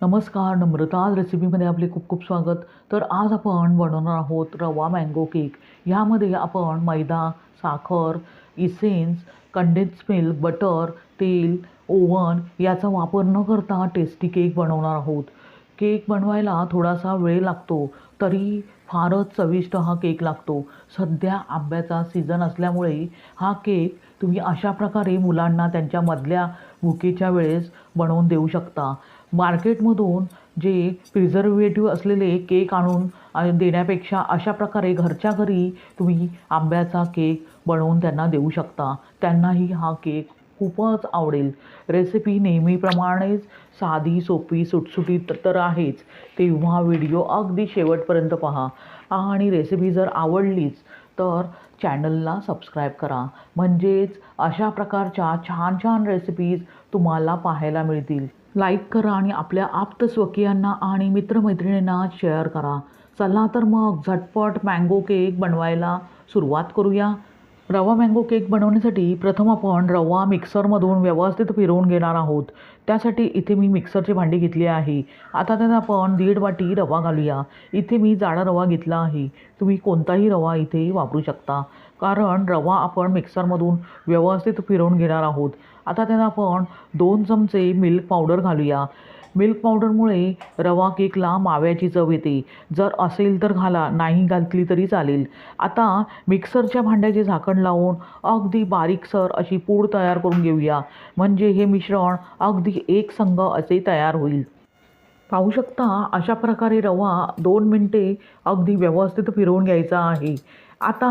नमस्कार नम्रता रेसिपीमध्ये आपले खूप खूप स्वागत. तर आज आपण बनवणार आहोत रवा मँगो केक ह्यामध्ये आपण मैदा साखर इसेन्स कंडेन्स मिल्क बटर तेल ओव्हन याचा वापर न करता टेस्टी केक बनवणार आहोत. केक बनवायला थोडासा वेळ लागतो तरी फारच चविष्ट हा केक लागतो. सध्या आंब्याचा सीझन असल्यामुळे हा केक तुम्ही अशा प्रकारे मुलांना त्यांच्या मधल्या भुकेच्या वेळेस बनवून देऊ शकता. मार्केटमधून जे प्रिझर्वेटिव्ह असलेले केक आणून देण्यापेक्षा अशा प्रकारे घरच्या घरी तुम्ही आंब्याचा केक बनवून त्यांना देऊ शकता. त्यांनाही हा केक खूपच आवडेल. रेसिपी नेहमीप्रमाणेच साधी सोपी सुटसुटीत तर आहेच. तेव्हा व्हिडिओ अगदी शेवटपर्यंत पहा. आणि रेसिपी जर आवडलीच तर चॅनलला सबस्क्राईब करा. म्हणजेच अशा प्रकारच्या छान छान रेसिपीज तुम्हाला पाहायला मिळतील. लाईक करा आणि आपल्या आप्त स्वकीयांना आणि मित्रमैत्रिणींना शेअर करा. चला तर मग झटपट मँगो केक बनवायला सुरुवात करूया. रवा मँगो केक बनवण्यासाठी प्रथम आपण रवा मिक्सरमधून व्यवस्थित फिरवून घेणार आहोत. त्यासाठी इथे मी मिक्सरची भांडी घेतली आहे. आता त्यात आपण दीड वाटी रवा घालूया. इथे मी जाडा रवा घेतला आहे. तुम्ही कोणताही रवा इथे वापरू शकता. कारण रवा आपण मिक्सरमधून व्यवस्थित फिरवून घेणार आहोत. आता त्यात आपण दोन चमचे मिल्क पावडर घालूया. मिल्क पावडरमुळे रवा केकला माव्याची चव येते. जर असेल तर घाला नाही घातली तरी चालेल. आता मिक्सरच्या भांड्याचे झाकण लावून अगदी बारीकसर अशी पूड तयार करून घेऊया. म्हणजे हे मिश्रण अगदी एक संघ असे तयार होईल. पाहू शकता अशा प्रकारे रवा दोन मिनटे अगदी व्यवस्थित फिरवून घ्यायचा आहे. आता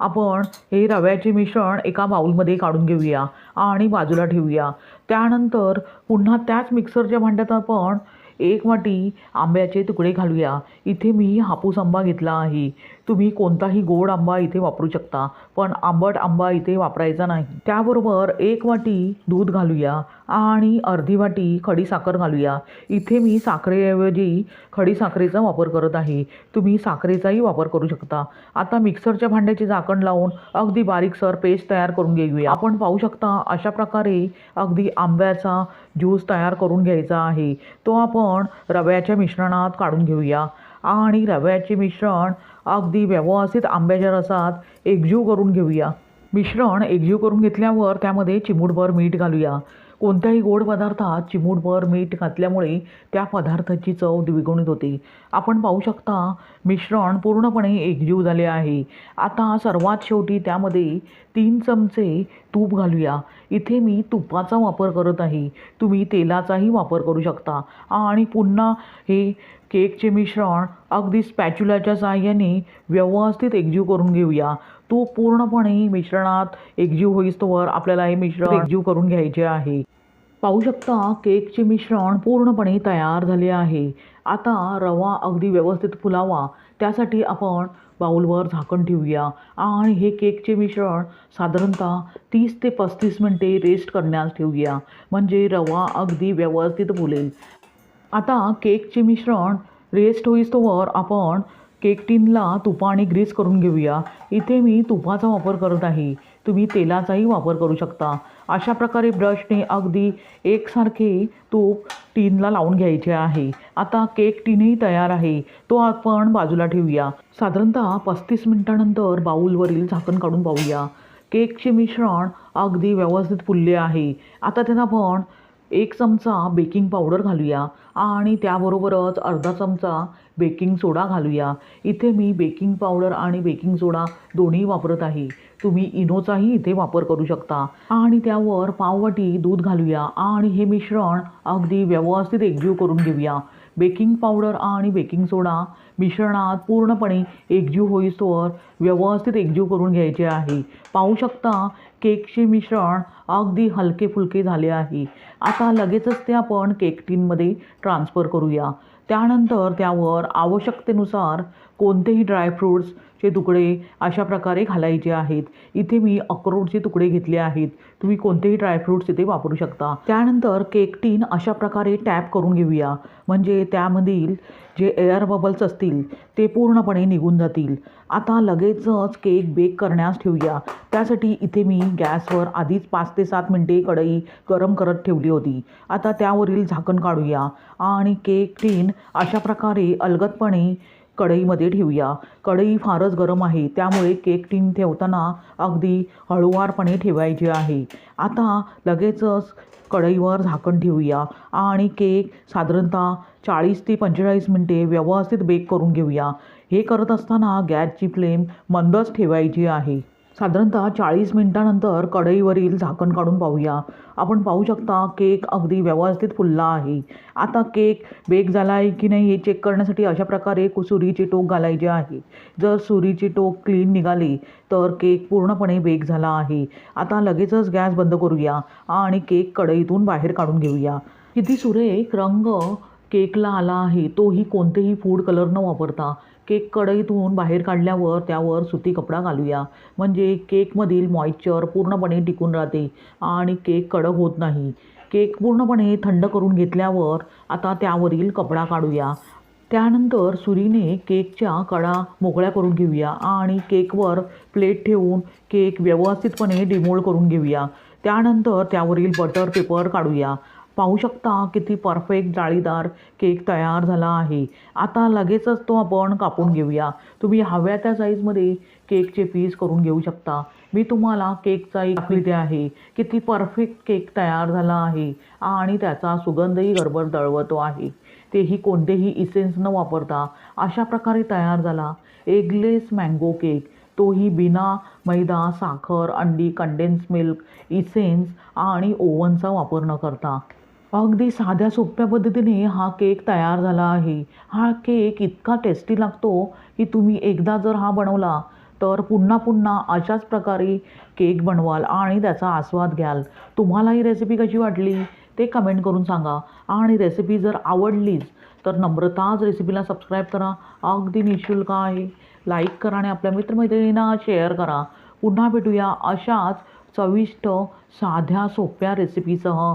आपण हे रव्याचे मिश्रण एका बाऊलमध्ये काढून घेऊया आणि बाजूला ठेवूया. त्यानंतर पुन्हा त्याच मिक्सरच्या भांड्यात आपण एक वाटी आंब्याचे तुकडे घालूया. इथे मी हापूस आंबा घेतला आहे. तुम्ही कोणताही गोड आंबा इथे वापरू शकता पण आंबट आंबा इथे वापरायचा नाही. त्याबरोबर एक वाटी दूध घालूया आणि अर्धी वाटी खडीसाखर घालूया. इथे मी साखरेऐवजी खडीसाखरेचा वापर करत आहे. तुम्ही साखरेचाही वापर करू शकता. आता मिक्सरच्या भांड्याचे झाकण लावून अगदी बारीकसर पेस्ट तयार करून घेऊया. आपण पाहू शकता अशा प्रकारे अगदी आंब्याचा ज्यूस तयार करून घ्यायचा आहे. तो आपण रव्याच्या मिश्रणात काढून घेऊया. आणि रव्याचे मिश्रण अगदी व्यवस्थित आंब्याच्या रसात एकजीव करून घेऊया. मिश्रण एकजीव करून घेतल्यावर त्यामध्ये चिमूटभर मीठ घालूया. कोणत्याही गोड पदार्थात चिमूटभर मीठ घातल्यामुळे त्या पदार्थाची चव द्विगुणित होते. आपण पाहू शकता मिश्रण पूर्णपणे एकजीव झाले आहे. आता सर्वात शेवटी त्यामध्ये तीन चमचे तूप घालूया. इथे मी तुपाचा वापर करत आहे. तुम्ही तेलाचाही वापर करू शकता. आणि पुन्हा हे केकचे मिश्रण अगदी स्पॅच्युलाच्या साहाय्याने व्यवस्थित एकजीव करून घेऊया. तो पूर्णपणे मिश्रणात एकजीव होईस्तोवर आपल्याला हे मिश्रण एकजीव करून घ्यायचे आहे. पाहू शकता केकचे मिश्रण पूर्णपणे तयार झाले आहे. आता रवा अगदी व्यवस्थित फुलावा त्यासाठी आपण बाऊलवर झाकण ठेवूया. आणि हे केकचे मिश्रण साधारणतः तीस ते पस्तीस मिनटे रेस्ट करण्यास ठेवूया. म्हणजे रवा अगदी व्यवस्थित फुलेल. आता केकचे मिश्रण रेस्ट होईस्तोवर आपण केक टीनला तुपाने ग्रीस करून घेऊया. इथे मी तुपाचा वापर करत आहे. तुम्ही तेलाचाही वापर करू शकता. अशा प्रकारे ब्रशने अगदी एकसारखे तूप टीनला लावून घ्यायचे आहे. आता केक टीनही तयार आहे. तो आपण बाजूला ठेवूया. साधारणतः पस्तीस मिनिटानंतर बाऊलवरील झाकण काढून पाहूया. केकचे मिश्रण अगदी व्यवस्थित फुलले आहे. आता त्याचा आपण एक चमचा बेकिंग पावडर घालूया आणि त्याबरोबरच अर्धा चमचा बेकिंग सोडा घालूया. इथे मी बेकिंग पावडर आणि बेकिंग सोडा दोन्ही वापरत आहे. तुम्ही इनोचाही इथे वापर करू शकता. आणि त्यावर पाववाटी दूध घालूया आणि हे मिश्रण अगदी व्यवस्थित एकजीव करून घेऊया. बेकिंग पावडर आणि बेकिंग सोडा मिश्रणात पूर्णपणे एकजीव होईस्तोवर व्यवस्थित एकजीव करून घ्यायचे आहे. पाहू शकता केकचे मिश्रण अगदी हलके फुलके झाले आहे. आता लगेचच ते आपण केक टीनमध्ये ट्रान्सफर करूया. त्यानंतर त्यावर आवश्यकतेनुसार कोणतेही ड्रायफ्रूट्स चे तुकडे अशा प्रकारे घालायचे आहेत. इथे मी अक्रोडचे तुकडे घेतले आहेत. तुम्ही कोणतेही ड्रायफ्रूट्स इथे वापरू शकता. त्यानंतर केक टीन अशा प्रकारे टॅप करून घेऊया. म्हणजे त्यामधील जे एअर बबल्स असतील ते पूर्णपणे निघून जातील. आता लगेचच केक बेक करण्यास ठेवूया. त्यासाठी इथे मी गॅसवर आधीच पाच ते सात मिनटे कढई गरम करत ठेवली होती. आता त्यावरील झाकण काढूया. आणि केक टीन अशा प्रकारे अलगदपणे कढईमध्ये ठेवूया. कढई फारच गरम आहे त्यामुळे केक टीम ठेवताना अगदी हळूवारपणे ठेवायचे आहे. आता लगेचच कढईवर झाकण ठेवूया आणि केक साधारणतः चाळीस ते पंचेचाळीस मिनटे व्यवस्थित बेक करून घेऊया. हे करत असताना गॅसची फ्लेम मंदच ठेवायची आहे. साधारणतः चाळीस मिनटानंतर कढईवरील झाकण काढून पाहूया. आपण पाहू शकता केक अगदी व्यवस्थित फुलला आहे. आता केक बेक झाला आहे की नाही हे चेक करण्यासाठी अशा प्रकारे कु- सुरीचे टोक घालायचे आहे. जर सुरीचे टोक क्लीन निघाले तर केक पूर्णपणे बेक झाला आहे. आता लगेचच गॅस बंद करूया आणि केक कढईतून बाहेर काढून घेऊया. किती सुरेख रंग केकला आला आहे. तोही कोणतेही फूड कलर न वापरता केक कढईतून बाहेर काढल्यावर त्यावर सुती कपडा घालूया. म्हणजे केकमधील मॉइश्चर पूर्णपणे टिकून राहते आणि केक कडक होत नाही. केक पूर्णपणे थंड करून घेतल्यावर आता त्यावरील कपडा काढूया. त्यानंतर सुरीने केकच्या कडा मोकळ्या करून घेऊया आणि केकवर प्लेट ठेवून केक व्यवस्थितपणे डिमोल्ड करून घेऊया. त्यानंतर त्यावरील बटर पेपर काढूया. पाहू शकता किती परफेक्ट जाळीदार केक तयार झाला आहे. आता लगेचच तो आपण कापून घेऊया. तुम्ही हव्या त्या साईजमध्ये केकचे पीस करून घेऊ शकता. मी तुम्हाला केकचा एक आहे. किती परफेक्ट केक तयार झाला आहे आणि त्याचा सुगंधही गरबर दळवतो आहे. तेही कोणतेही इसेन्स न वापरता अशा प्रकारे तयार झाला. एगलेस मँगो केक तोही बिना मैदा साखर अंडी कंडेन्स मिल्क इसेन्स आणि ओव्हनचा वापर न करता. अगदी साध्या सोप्या पद्धतीने हा केक तयार झाला आहे. हा केक इतका टेस्टी लागतो की तुम्ही एकदा जर हा बनवला तर पुन्हा पुन्हा अशाच प्रकारे केक बनवाल आणि त्याचा आस्वाद घ्याल. तुम्हाला ही रेसिपी कशी वाटली? ते कमेंट करून सांगा. आणि रेसिपी जर आवडलीच तर नम्रताच रेसिपीला सबस्क्राईब करा. अगदी निशुल्क आहे. लाईक करा आणि आपल्या मित्रमैत्रिणींना शेअर करा. पुन्हा भेटूया अशाच चविष्ट साध्या सोप्या रेसिपीसह